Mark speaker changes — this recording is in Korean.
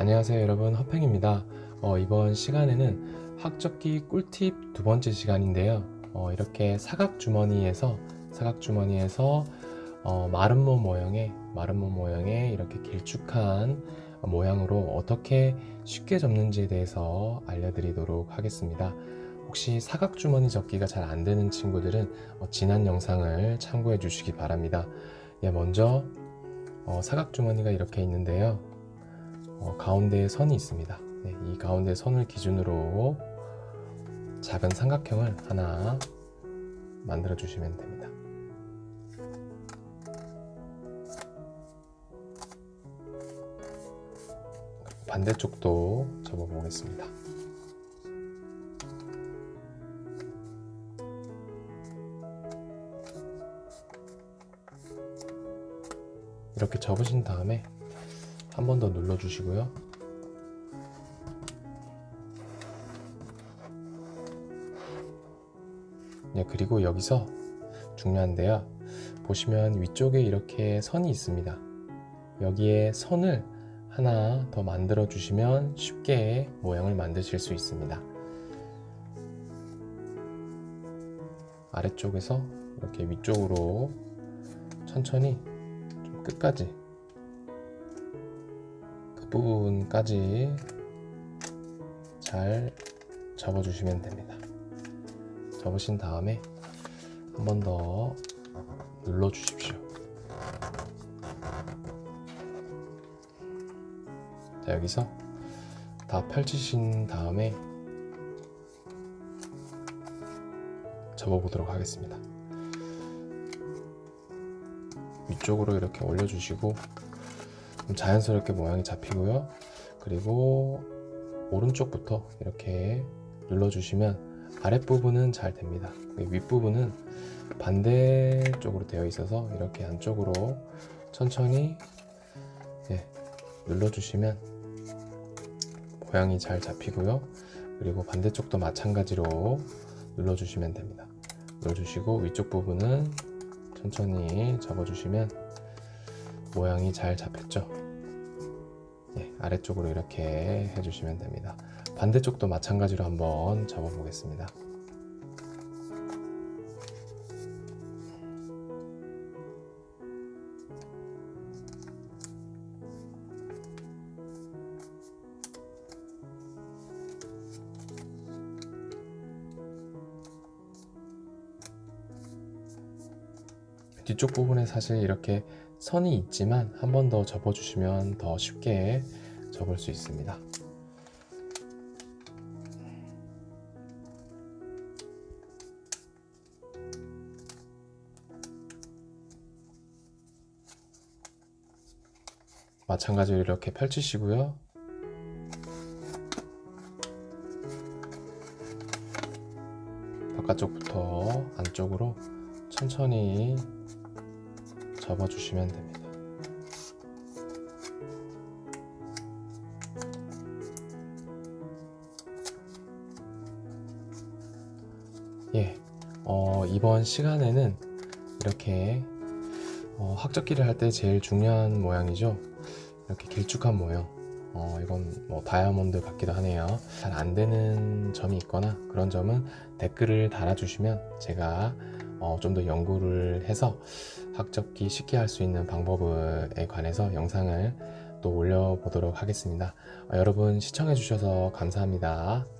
Speaker 1: 안녕하세요 여러분. 허팽입니다. 어, 이번 시간에는 학적기 꿀팁 두 번째 시간인데요. 어, 이렇게 사각주머니에서 사각주머니에서 어, 몸 모양의 몸 모양의 이렇게 길쭉한 모양으로 어떻게 쉽게 접는지에 대해서 알려드리도록 하겠습니다. 혹시 사각주머니 접기가 잘 안 되는 친구들은 어, 지난 영상을 참고해 주시기 바랍니다. 예, 먼저 어, 사각주머니가 이렇게 있는데요 어, 가운데에 선이 있습니다. 네, 이 가운데 선을 기준으로 작은 삼각형을 하나 만들어 주시면 됩니다. 반대쪽도 접어 보겠습니다. 이렇게 접으신 다음에 한 번 더 눌러 주시고요. 네, 그리고 여기서 중요한데요. 보시면 위쪽에 이렇게 선이 있습니다. 여기에 선을 하나 더 만들어 주시면 쉽게 모양을 만드실 수 있습니다. 아래쪽에서 이렇게 위쪽으로 천천히 좀 끝까지 부분까지 잘 접어주시면 됩니다. 접으신 다음에 한 번 더 눌러 주십시오. 자, 여기서 다 펼치신 다음에 접어보도록 하겠습니다. 위쪽으로 이렇게 올려주시고 좀 자연스럽게 모양이 잡히고요. 그리고 오른쪽부터 이렇게 눌러주시면 아랫부분은 잘 됩니다. 윗부분은 반대쪽으로 되어 있어서 이렇게 안쪽으로 천천히 예, 눌러주시면 모양이 잘 잡히고요. 그리고 반대쪽도 마찬가지로 눌러주시면 됩니다. 눌러주시고 위쪽 부분은 천천히 접어주시면 모양이 잘 잡혔죠? 예, 아래쪽으로 이렇게 해주시면 됩니다. 반대쪽도 마찬가지로 한번 접어보겠습니다. 뒤쪽 부분에 사실 이렇게 선이 있지만 한 번 더 접어주시면 더 쉽게 접을 수 있습니다. 마찬가지로 이렇게 펼치시고요. 바깥쪽부터 안쪽으로 천천히 접어주시면 됩니다. 예, 어, 이번 시간에는 이렇게 어, 학적기를 할 때 제일 중요한 모양이죠. 이렇게 길쭉한 모양. 어, 이건 뭐 다이아몬드 같기도 하네요. 잘 안 되는 점이 있거나 그런 점은 댓글을 달아주시면 제가 어, 좀 더 연구를 해서 학접기 쉽게 할 수 있는 방법에 관해서 영상을 또 올려보도록 하겠습니다. 어, 여러분 시청해주셔서 감사합니다.